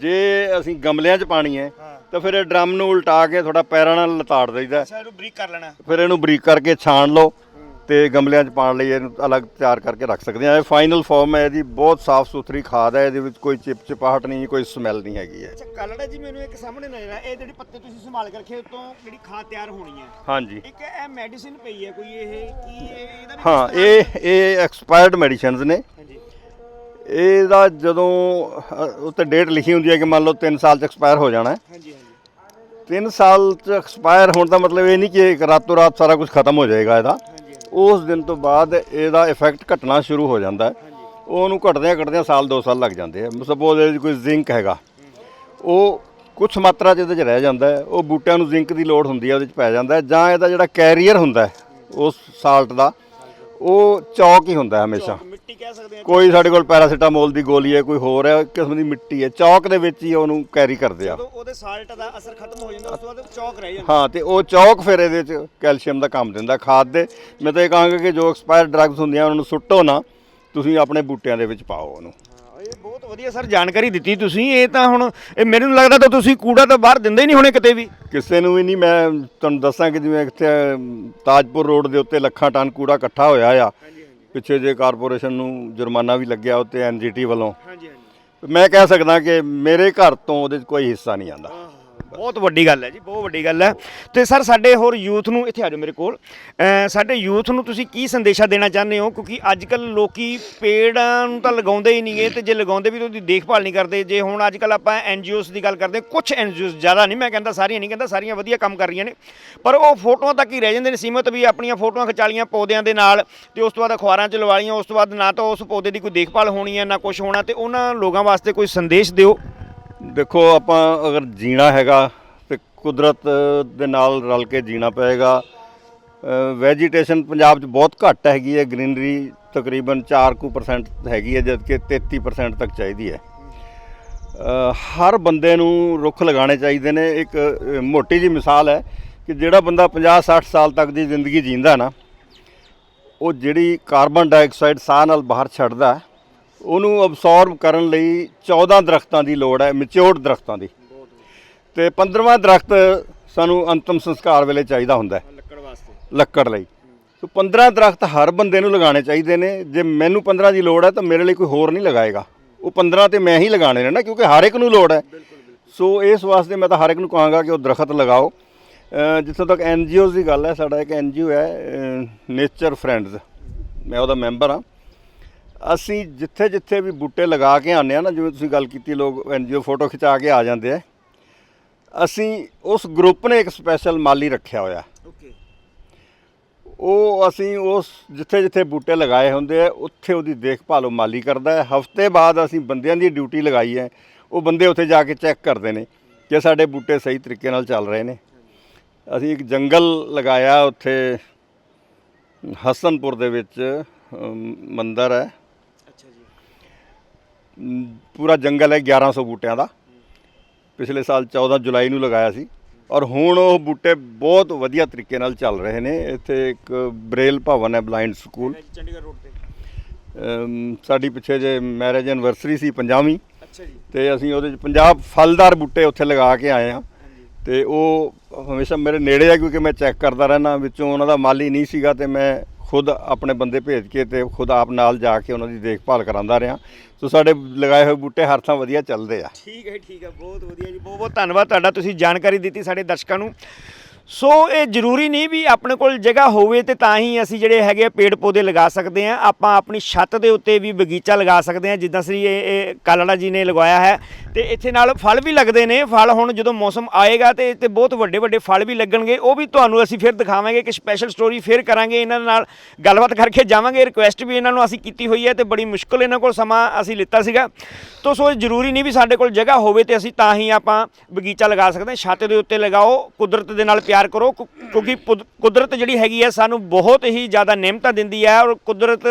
ਜੇ ਅਸੀਂ ਗਮਲਿਆਂ 'ਚ ਪਾਣੀ ਹੈ ਹਾਂ। ਤਾਂ ਫਿਰ ਇਹ ਡਰਮ ਨੂੰ ਉਲਟਾ ਕੇ ਥੋੜਾ ਪੈਰਾਂ ਨਾਲ ਲਤਾੜ ਦਈਦਾ। ਅੱਛਾ ਇਹਨੂੰ ਬਰੀਕ ਕਰ ਲੈਣਾ। ਫਿਰ ਇਹਨੂੰ ਬਰੀਕ ਕਰਕੇ ਛਾਣ ਲਓ। ਤੇ ਗਮਲਿਆਂ 'ਚ ਪਾਣ ਲਈ ਇਹਨੂੰ ਅਲੱਗ ਤਿਆਰ ਕਰਕੇ ਰੱਖ ਸਕਦੇ ਆ ਇਹ ਫਾਈਨਲ ਫਾਰਮ ਹੈ ਇਹਦੀ ਬਹੁਤ ਸਾਫ਼ ਸੁਥਰੀ ਖਾਦ ਹੈ ਇਹਦੇ ਵਿੱਚ ਕੋਈ ਚਿਪਚਿਪਾਹਟ ਨਹੀਂ ਕੋਈ ਸਮੈਲ ਨਹੀਂ ਹੈਗੀ ਹੈ। ਅੱਛਾ ਕਲੜਾ ਜੀ ਮੈਨੂੰ ਇੱਕ ਸਾਹਮਣੇ ਨਜ਼ਰ ਆ। ਇਹ ਜਿਹੜੀ ਪੱਤੇ ਤੁਸੀਂ ਸੰਭਾਲ ਕੇ ਰੱਖੇ ਉਤੋਂ ਜਿਹੜੀ ਖਾਦ ਤਿਆਰ ਹੋਣੀ ਹੈ। ਹਾਂਜੀ। ਇੱਕ ਇਹ ਮੈਡੀਸਿਨ ਪਈ ਹੈ ਕੋਈ ਇਹ ਕੀ ਇਹ ਇਹਦਾ ਵੀ ਹਾਂ ਇਹ ਇਹ ਐਕਸਪਾਇਰਡ ਮੈਡੀਸਿਨਸ ਨੇ। ਹਾਂਜੀ। ਇਹਦਾ ਜਦੋਂ ਉੱਤੇ ਡੇਟ ਲਿਖੀ ਹੁੰਦੀ ਹੈ ਕਿ ਮੰਨ ਲਓ 3 ਸਾਲ ਚ ਐਕਸਪਾਇਰ ਹੋ ਜਾਣਾ ਹੈ। ਹਾਂਜੀ ਹਾਂਜੀ। 3 ਸਾਲ ਚ ਐਕਸਪਾਇਰ ਹੋਣ ਦਾ ਮਤਲਬ ਇਹ ਨਹੀਂ ਕਿ ਇੱਕ ਰਾਤੋਂ ਰਾਤ ਸਾਰਾ ਕੁਝ ਖਤਮ ਹੋ ਜਾਏਗਾ ਇਹਦਾ। ਉਸ ਦਿਨ ਤੋਂ ਬਾਅਦ ਇਹਦਾ ਇਫੈਕਟ ਘਟਣਾ ਸ਼ੁਰੂ ਹੋ ਜਾਂਦਾ ਹੈ। ਉਹਨੂੰ ਘਟਦਿਆਂ ਘਟਦਿਆਂ ਸਾਲ 2 ਸਾਲ ਲੱਗ ਜਾਂਦੇ ਆ। ਸਪੋਜ਼ ਇਹਦੇ 'ਚ ਕੋਈ ਜ਼ਿੰਕ ਹੈਗਾ। ਉਹ ਕੁਝ ਮਾਤਰਾ 'ਚ ਇਹਦੇ 'ਚ ਰਹਿ ਜਾਂਦਾ ਹੈ। ਉਹ ਬੂਟਿਆਂ ਨੂੰ ਜ਼ਿੰਕ ਦੀ ਲੋੜ ਹੁੰਦੀ ਹੈ, ਉਹਦੇ 'ਚ ਪੈ ਜਾਂਦਾ ਜਾਂ ਇਹਦਾ ਜਿਹੜਾ ਕੈਰੀਅਰ ਹੁੰਦਾ ਉਸ ਸਾਲਟ ਦਾ ਉਹ ਚੌਕ ਹੀ ਹੁੰਦਾ ਹੈ ਹਮੇਸ਼ਾ ਮਿੱਟੀ ਕਹਿ ਸਕਦੇ ਆ ਕੋਈ ਸਾਡੇ ਕੋਲ ਪੈਰਾਸੀਟਾਮੋਲ ਦੀ ਗੋਲੀ ਹੈ ਕੋਈ ਹੋਰ ਹੈ ਕਿਸਮ ਦੀ ਮਿੱਟੀ ਹੈ ਚੌਕ ਦੇ ਵਿੱਚ ਹੀ ਉਹਨੂੰ ਕੈਰੀ ਕਰਦੇ ਆ। ਜਦੋਂ ਉਹਦੇ ਸਾਲਟ ਦਾ ਅਸਰ ਖਤਮ ਹੋ ਜਾਂਦਾ ਉਸ ਤੋਂ ਬਾਅਦ ਚੌਕ ਰਹਿ ਜਾਂਦਾ। ਹਾਂ ਤੇ ਉਹ ਚੌਕ ਫਿਰ ਇਹਦੇ ਚ ਕੈਲਸ਼ੀਅਮ ਦਾ ਕੰਮ ਦਿੰਦਾ ਖਾਦ ਦੇ। ਮੈਂ ਤਾਂ ਇਹ ਕਹਾਂਗਾ ਕਿ ਜੋ ਐਕਸਪਾਇਰ ਡਰੱਗਸ ਹੁੰਦੀਆਂ ਉਹਨਾਂ ਨੂੰ ਸੁੱਟੋ ਨਾ ਤੁਸੀਂ ਆਪਣੇ ਬੂਟਿਆਂ ਦੇ ਵਿੱਚ ਪਾਓ ਉਹਨੂੰ। ਇਹ ਬਹੁਤ ਵਧੀਆ ਸਰ ਜਾਣਕਾਰੀ ਦਿੱਤੀ ਤੁਸੀਂ। ਇਹ ਤਾਂ ਹੁਣ ਇਹ ਮੈਨੂੰ ਲੱਗਦਾ ਤਾਂ ਤੁਸੀਂ ਕੂੜਾ ਤਾਂ ਬਾਹਰ ਦਿੰਦੇ ਹੀ ਨਹੀਂ ਹੋਣੇ ਕਿਤੇ ਵੀ। ਕਿਸੇ ਨੂੰ ਵੀ ਨਹੀਂ ਮੈਂ ਤੁਹਾਨੂੰ ਦੱਸਾਂ ਕਿ ਜਿਵੇਂ ਇੱਥੇ ਤਾਜਪੁਰ ਰੋਡ ਦੇ ਉੱਤੇ ਲੱਖਾਂ ਟਨ ਕੂੜਾ ਇਕੱਠਾ ਹੋਇਆ ਆ। ਪਿੱਛੇ ਜੇ ਕਾਰਪੋਰੇਸ਼ਨ ਨੂੰ ਜੁਰਮਾਨਾ ਵੀ ਲੱਗਿਆ ਉੱਤੇ ਐਨਜੀਟੀ ਵੱਲੋਂ। ਹਾਂਜੀ ਹਾਂਜੀ। ਮੈਂ ਕਹਿ ਸਕਦਾ ਕਿ ਮੇਰੇ ਘਰ ਤੋਂ ਉਹਦੇ 'ਚ ਕੋਈ ਹਿੱਸਾ ਨਹੀਂ ਆਂਦਾ ਬਹੁਤ ਵੱਡੀ ਗੱਲ ਹੈ ਜੀ, ਬਹੁਤ ਵੱਡੀ ਗੱਲ ਹੈ। ਤੇ ਸਰ, ਸਾਡੇ ਹੋਰ ਯੂਥ ਨੂੰ ਇੱਥੇ ਆ ਜਾਓ ਮੇਰੇ ਕੋਲ। ਅਮ ਸਾਡੇ ਯੂਥ ਨੂੰ ਤੁਸੀਂ ਕੀ ਸੰਦੇਸ਼ਾ ਦੇਣਾ ਚਾਹੁੰਦੇ ਹੋ? ਕਿਉਂਕਿ ਅੱਜ ਕੱਲ ਲੋਕੀ ਪੇੜਾਂ ਨੂੰ ਤਾਂ ਲਗਾਉਂਦੇ ਹੀ ਨਹੀਂਗੇ ਤੇ ਜੇ ਲਗਾਉਂਦੇ ਵੀ ਤਾਂ ਉਹਦੀ ਦੇਖਭਾਲ ਨਹੀਂ ਕਰਦੇ। ਜੇ ਹੁਣ ਅੱਜ ਕੱਲ ਆਪਾਂ ਐਨਜੀਓਸ ਦੀ ਗੱਲ ਕਰਦੇ ਕੁਝ ਐਨਜੀਓਸ ਜ਼ਿਆਦਾ ਨਹੀਂ, ਮੈਂ ਕਹਿੰਦਾ ਸਾਰੀਆਂ ਨਹੀਂ, ਕਹਿੰਦਾ ਸਾਰੀਆਂ ਵਧੀਆ ਕੰਮ ਕਰ ਰਹੀਆਂ ਨੇ। ਪਰ ਉਹ ਫੋਟੋਆਂ ਤੱਕ ਹੀ ਰਹਿ ਜਾਂਦੇ ਨੇ ਸੀਮਤ ਵੀ ਆਪਣੀਆਂ ਫੋਟੋਆਂ ਖਿਚਾਲੀਆਂ ਪੌਦਿਆਂ ਦੇ ਨਾਲ, ਤੇ ਉਸ ਤੋਂ ਬਾਅਦ ਅਖਬਾਰਾਂ 'ਚ ਲਵਾ ਲਈਆਂ, ਉਸ ਤੋਂ ਬਾਅਦ ਨਾ ਤਾਂ ਉਸ ਪੌਦੇ ਦੀ ਕੋਈ ਦੇਖਭਾਲ ਹੋਣੀ ਹੈ, ਨਾ ਕੁਝ ਹੋਣਾ, ਤੇ ਉਹਨਾਂ ਲੋਕਾਂ ਵਾਸਤੇ ਕੋਈ ਸੰਦੇਸ਼ ਦਿਓ। ਦੇਖੋ, ਆਪਾਂ ਅਗਰ ਜੀਣਾ ਹੈਗਾ ਤੇ ਕੁਦਰਤ ਦੇ ਨਾਲ ਰਲ ਕੇ ਜੀਣਾ ਪਏਗਾ। ਵੈਜੀਟੇਸ਼ਨ ਪੰਜਾਬ 'ਚ ਬਹੁਤ ਘੱਟ ਹੈਗੀ ਹੈ। ਗ੍ਰੀਨਰੀ ਤਕਰੀਬਨ 4% ਹੈਗੀ ਹੈ, ਜਦਕਿ 33% ਤੱਕ ਚਾਹੀਦੀ ਹੈ। ਹਰ ਬੰਦੇ ਨੂੰ ਰੁੱਖ ਲਗਾਉਣੇ ਚਾਹੀਦੇ ਨੇ। ਇੱਕ ਮੋਟੀ ਜੀ ਮਿਸਾਲ ਹੈ ਕਿ ਜਿਹੜਾ ਬੰਦਾ 50 60 ਸਾਲ ਤੱਕ ਦੀ ਜ਼ਿੰਦਗੀ ਜੀਂਦਾ ਨਾ, ਉਹ ਜਿਹੜੀ ਕਾਰਬਨ ਡਾਈਆਕਸਾਈਡ ਸਾਹ ਨਾਲ ਬਾਹਰ ਛੱਡਦਾ ਉਹਨੂੰ ਅਬਸੌਰਬ ਕਰਨ ਲਈ 14 ਦਰਖਤਾਂ ਦੀ ਲੋੜ ਹੈ ਮੈਚਿਓਰਡ ਦਰਖਤਾਂ ਦੀ। ਤੇ 15ਵਾਂ ਦਰਖਤ ਸਾਨੂੰ ਅੰਤਮ ਸੰਸਕਾਰ ਵੇਲੇ ਚਾਹੀਦਾ ਹੁੰਦਾ ਹੈ। ਲੱਕੜ ਵਾਸਤੇ। ਲੱਕੜ ਲਈ। ਸੋ 15 ਦਰਖਤ ਹਰ ਬੰਦੇ ਨੂੰ ਲਗਾਉਣੇ ਚਾਹੀਦੇ ਨੇ। ਜੇ ਮੈਨੂੰ 15 ਦੀ ਲੋੜ ਹੈ ਤਾਂ ਮੇਰੇ ਲਈ ਕੋਈ ਹੋਰ ਨਹੀਂ ਲਗਾਏਗਾ। ਉਹ 15 ਤੇ ਮੈਂ ਹੀ ਲਗਾਣੇ ਨੇ ਨਾ ਕਿਉਂਕਿ ਹਰ ਇੱਕ ਨੂੰ ਲੋੜ ਹੈ। ਸੋ ਇਸ ਵਾਸਤੇ ਮੈਂ ਤਾਂ ਹਰ ਇੱਕ ਨੂੰ ਕਹਾਂਗਾ ਕਿ ਉਹ ਦਰਖਤ ਲਗਾਓ। ਜਿੱਥੋਂ ਤੱਕ ਐਨਜੀਓਜ਼ ਦੀ ਗੱਲ ਹੈ ਸਾਡਾ ਇੱਕ ਐਨਜੀਓ ਹੈ ਨੇਚਰ ਫਰੈਂਡਸ ਮੈਂ ਉਹਦਾ ਮੈਂਬਰ ਹਾਂ। ਅਸੀਂ ਜਿੱਥੇ ਜਿੱਥੇ ਵੀ ਬੂਟੇ ਲਗਾ ਕੇ ਆਉਂਦੇ ਆ ਨਾ ਜਿਵੇਂ ਤੁਸੀਂ ਗੱਲ ਕੀਤੀ ਲੋਕ ਐਨਜੀਓ ਫੋਟੋ ਖਿਚਾ ਕੇ ਆ ਜਾਂਦੇ ਆ। ਅਸੀਂ ਉਸ ਗਰੁੱਪ ਨੇ ਇੱਕ ਸਪੈਸ਼ਲ ਮਾਲੀ ਰੱਖਿਆ ਹੋਇਆ। ਓਕੇ। ਉਹ ਅਸੀਂ ਉਸ ਜਿੱਥੇ ਜਿੱਥੇ ਬੂਟੇ ਲਗਾਏ ਹੁੰਦੇ ਆ ਉੱਥੇ ਉਹਦੀ ਦੇਖਭਾਲ ਉਹ ਮਾਲੀ ਕਰਦਾ ਹੈ। ਹਫ਼ਤੇ ਬਾਅਦ ਅਸੀਂ ਬੰਦਿਆਂ ਦੀ ਡਿਊਟੀ ਲਗਾਈ ਹੈ। ਉਹ ਬੰਦੇ ਉੱਥੇ ਜਾ ਕੇ ਚੈੱਕ ਕਰਦੇ ਨੇ ਕਿ ਸਾਡੇ ਬੂਟੇ ਸਹੀ ਤਰੀਕੇ ਨਾਲ ਚੱਲ ਰਹੇ ਨੇ। ਅਸੀਂ ਇੱਕ ਜੰਗਲ ਲਗਾਇਆ ਉੱਥੇ ਹਸਨਪੁਰ ਦੇ ਵਿੱਚ ਮੰਦਿਰ ਹੈ। ਪੂਰਾ ਜੰਗਲ ਹੈ 1100 ਬੂਟਿਆਂ ਦਾ। ਪਿਛਲੇ ਸਾਲ 14 ਜੁਲਾਈ ਨੂੰ ਲਗਾਇਆ ਸੀ। ਔਰ ਹੁਣ ਉਹ ਬੂਟੇ ਬਹੁਤ ਵਧੀਆ ਤਰੀਕੇ ਨਾਲ ਚੱਲ ਰਹੇ ਨੇ। ਇੱਥੇ ਇੱਕ ਬ੍ਰੇਲ ਭਵਨ ਹੈ ਬਲਾਈਂਡ ਸਕੂਲ। ਚੰਡੀਗੜ੍ਹ ਰੋਡ ਤੇ। ਸਾਡੀ ਪਿੱਛੇ ਜੇ ਮੈਰਿਜ ਐਨਵਰਸਰੀ ਸੀ 50ਵੀਂ ਅੱਛਾ ਜੀ। ਤੇ ਅਸੀਂ ਉਹਦੇ ਚ 50 ਫਲਦਾਰ ਬੂਟੇ ਉੱਥੇ ਲਗਾ ਕੇ ਆਏ ਆ ਤੇ ਉਹ ਹਮੇਸ਼ਾ ਮੇਰੇ ਨੇੜੇ ਆ ਕਿਉਂਕਿ ਮੈਂ ਚੈੱਕ ਕਰਦਾ ਰਹਿਣਾ ਵਿੱਚੋਂ ਉਹਨਾਂ ਦਾ ਮਾਲੀ ਨਹੀਂ ਸੀਗਾ ਤੇ ਮੈਂ ਖੁਦ ਆਪਣੇ ਬੰਦੇ ਭੇਜ ਕੇ ਤੇ ਖੁਦ ਆਪ ਨਾਲ ਜਾ ਕੇ ਉਹਨਾਂ ਦੀ ਦੇਖਭਾਲ ਕਰਾਉਂਦਾ ਰਿਹਾ। ਸੋ ਸਾਡੇ ਲਗਾਏ ਹੋਏ ਬੂਟੇ ਹਰ ਥਾਂ ਵਧੀਆ ਚੱਲਦੇ ਆ। ਠੀਕ ਹੈ ਠੀਕ ਹੈ, ਬਹੁਤ ਵਧੀਆ ਜੀ, ਬਹੁਤ ਬਹੁਤ ਧੰਨਵਾਦ ਤੁਹਾਡਾ, ਤੁਸੀਂ ਜਾਣਕਾਰੀ ਦਿੱਤੀ ਸਾਡੇ ਦਰਸ਼ਕਾਂ ਨੂੰ। ਸੋ ਇਹ ਜ਼ਰੂਰੀ ਨਹੀਂ ਵੀ ਆਪਣੇ ਕੋਲ ਜਗ੍ਹਾ ਹੋਵੇ ਤੇ ਤਾਂ ਹੀ ਅਸੀਂ ਜਿਹੜੇ ਹੈਗੇ ਆ ਪੇੜ ਪੌਦੇ ਲਗਾ ਸਕਦੇ ਹਾਂ। ਆਪਾਂ ਆਪਣੀ ਛੱਤ ਦੇ ਉੱਤੇ ਵੀ ਬਗੀਚਾ ਲਗਾ ਸਕਦੇ ਹਾਂ, ਜਿੱਦਾਂ ਸ੍ਰੀ ਇਹ ਕਾਲੜਾ ਜੀ ਨੇ ਲਗਵਾਇਆ ਹੈ। ਤੇ ਇੱਥੇ ਨਾਲ ਫਲ ਵੀ ਲੱਗਦੇ ਨੇ। ਫਲ ਹੁਣ ਜਦੋਂ ਮੌਸਮ ਆਏਗਾ ਤੇ ਇੱਥੇ ਬਹੁਤ ਵੱਡੇ ਵੱਡੇ ਫਲ ਵੀ ਲੱਗਣਗੇ। ਉਹ ਵੀ ਤੁਹਾਨੂੰ ਅਸੀਂ ਫਿਰ ਦਿਖਾਵਾਂਗੇ ਕਿ ਸਪੈਸ਼ਲ ਸਟੋਰੀ ਫਿਰ ਕਰਾਂਗੇ ਇਹਨਾਂ ਦੇ ਨਾਲ। ਗੱਲਬਾਤ ਕਰਕੇ ਜਾਵਾਂਗੇ ਰਿਕੁਐਸਟ ਵੀ ਇਹਨਾਂ ਨੂੰ ਅਸੀਂ ਕੀਤੀ ਹੋਈ ਹੈ ਤੇ ਬੜੀ ਮੁਸ਼ਕਲ ਇਹਨਾਂ ਕੋਲ ਸਮਾਂ ਅਸੀਂ ਲਿੱਤਾ ਸੀਗਾ। ਤੋ ਸੋ ਜ਼ਰੂਰੀ ਨਹੀਂ ਵੀ ਸਾਡੇ ਕੋਲ ਜਗ੍ਹਾ ਹੋਵੇ ਤੇ ਅਸੀਂ ਤਾਂ ਹੀ ਆਪਾਂ ਬਗੀਚਾ ਲਗਾ ਸਕਦੇ ਹਾਂ। ਛੱਤ ਦੇ ਉੱਤੇ ਲਗਾਓ, ਕੁਦਰਤ ਦੇ ਨਾਲ ਪਿਆਰ ਕਰੋ ਕਿਉਂਕਿ ਪੁਦ- ਕੁਦਰਤ ਜਿਹੜੀ ਹੈਗੀ ਹੈ ਸਾਨੂੰ ਬਹੁਤ ਹੀ ਜ਼ਿਆਦਾ ਨਿਯਮਤਾਂ ਦਿੰਦੀ ਹੈ ਔਰ ਕੁਦਰਤ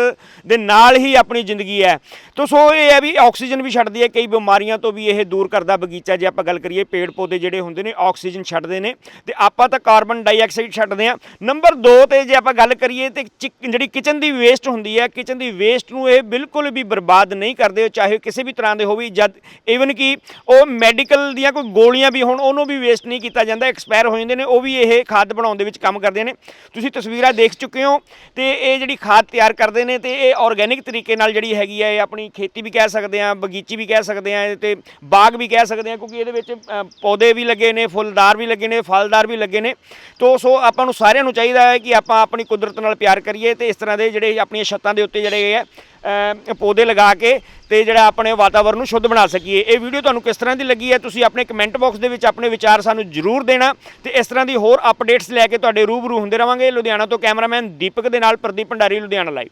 ਦੇ ਨਾਲ ਹੀ ਆਪਣੀ ਜ਼ਿੰਦਗੀ ਹੈ। ਤੋ ਸੋ ਇਹ ਹੈ ਵੀ ਆਕਸੀਜਨ ਵੀ ਛੱਡਦੀ ਹੈ, ਕਈ ਬਿਮਾਰੀਆਂ ਤੋਂ ਵੀ ਇਹ ਦੂਰ ਕਰਦਾ ਬਗੀਚਾ ਜੇ ਆਪਾਂ ਗੱਲ ਕਰੀਏ, ਪੇੜ ਪੌਦੇ ਜਿਹੜੇ ਹੁੰਦੇ ਨੇ, ਆਕਸੀਜਨ ਛੱਡਦੇ ਨੇ, ਤੇ ਆਪਾਂ ਤਾਂ ਕਾਰਬਨ ਡਾਈਆਕਸਾਈਡ ਛੱਡਦੇ ਆ ਨੰਬਰ 2 ਤੇ ਜੇ ਆਪਾਂ ਗੱਲ ਕਰੀਏ ਤੇ ਚਿ- ਜਿਹੜੀ ਕਿਚਨ ਦੀ ਵੇਸਟ ਹੁੰਦੀ ਹੈ, ਕਿਚਨ ਦੀ ਵੇਸਟ ਨੂੰ ਇਹ ਬਿਲਕੁਲ ਵੀ ਬਰਬਾਦ ਨਹੀਂ ਕਰਦੇ ਚਾਹੇ ਕਿਸੇ ਵੀ ਤਰ੍ਹਾਂ ਦੇ ਹੋਵੇ, ਜਦ ਈਵਨ ਕਿ ਉਹ ਮੈਡੀਕਲ ਦੀਆਂ ਕੋਈ ਗੋਲੀਆਂ ਵੀ ਹੁਣ, ਉਹਨੂੰ ਵੀ ਵੇਸਟ ਨਹੀਂ ਕੀਤਾ ਜਾਂਦਾ ਐਕਸਪਾਇਰ ਹੋ ਜਾਂਦੇ ਨੇ, ਉਹ ਵੀ ਇਹ ਖਾਦ ਬਣਾਉਣ ਦੇ ਵਿੱਚ ਕੰਮ ਕਰਦੇ ਨੇ। ਤੁਸੀਂ ਤਸਵੀਰਾਂ ਦੇਖ ਚੁੱਕੇ ਹੋ ਤੇ ਇਹ ਜਿਹੜੀ ਖਾਦ ਤਿਆਰ ਕਰਦੇ ਨੇ ਤੇ ਇਹ ਆਰਗੇਨਿਕ ਤਰੀਕੇ ਨਾਲ ਜਿਹੜੀ ਹੈਗੀ ਹੈ, ਇਹ ਆਪਣੀ ਖੇਤੀ ਵੀ ਕਹਿ ਸਕਦੇ ਆ ਬਗੀਚੀ ਵੀ ਕਹਿ ਸਕਦੇ ਆ ਤੇ ਬਾਗ ਵੀ ਕਹਿ ਸਕਦੇ ਹਾਂ, ਕਿਉਂਕਿ ਇਹਦੇ ਵਿੱਚ ਪੌਦੇ ਵੀ ਲੱਗੇ ਨੇ, ਫੁੱਲਦਾਰ ਵੀ ਲੱਗੇ ਨੇ, ਫਲਦਾਰ ਵੀ ਲੱਗੇ ਨੇ। ਤੋ, ਸੋ ਆਪਾਂ ਨੂੰ ਸਾਰਿਆਂ ਨੂੰ ਚਾਹੀਦਾ ਹੈ ਕਿ ਆਪਾਂ ਆਪਣੀ ਕੁਦਰਤ ਨਾਲ ਪਿਆਰ ਕਰੀਏ ਤੇ ਇਸ ਤਰ੍ਹਾਂ ਦੇ ਜਿਹੜੇ ਆਪਣੀਆਂ ਛੱਤਾਂ ਦੇ ਉੱਤੇ ਜਿਹੜੇ ਹੈ ਪੌਦੇ ਲਗਾ ਕੇ ਤੇ ਜਿਹੜਾ ਆਪਣੇ ਵਾਤਾਵਰਣ ਨੂੰ ਸ਼ੁੱਧ ਬਣਾ ਸਕੀਏ। ਇਹ ਵੀਡੀਓ ਤੁਹਾਨੂੰ ਕਿਸ ਤਰ੍ਹਾਂ ਦੀ ਲੱਗੀ ਹੈ, ਤੁਸੀਂ ਆਪਣੇ ਕਮੈਂਟ ਬਾਕਸ ਦੇ ਵਿੱਚ ਆਪਣੇ ਵਿਚਾਰ ਸਾਨੂੰ ਜ਼ਰੂਰ ਦੇਣਾ। ਤੇ ਇਸ ਤਰ੍ਹਾਂ ਦੀ ਹੋਰ ਅਪਡੇਟਸ ਲੈ ਕੇ ਤੁਹਾਡੇ ਰੂਬਰੂ ਹੁੰਦੇ ਰਵਾਂਗੇ। ਲੁਧਿਆਣਾ ਤੋਂ ਕੈਮਰਾਮੈਨ ਦੀਪਕ ਦੇ ਨਾਲ ਪ੍ਰਦੀਪ ਭੰਡਾਰੀ, ਲੁਧਿਆਣਾ ਲਾਈਵ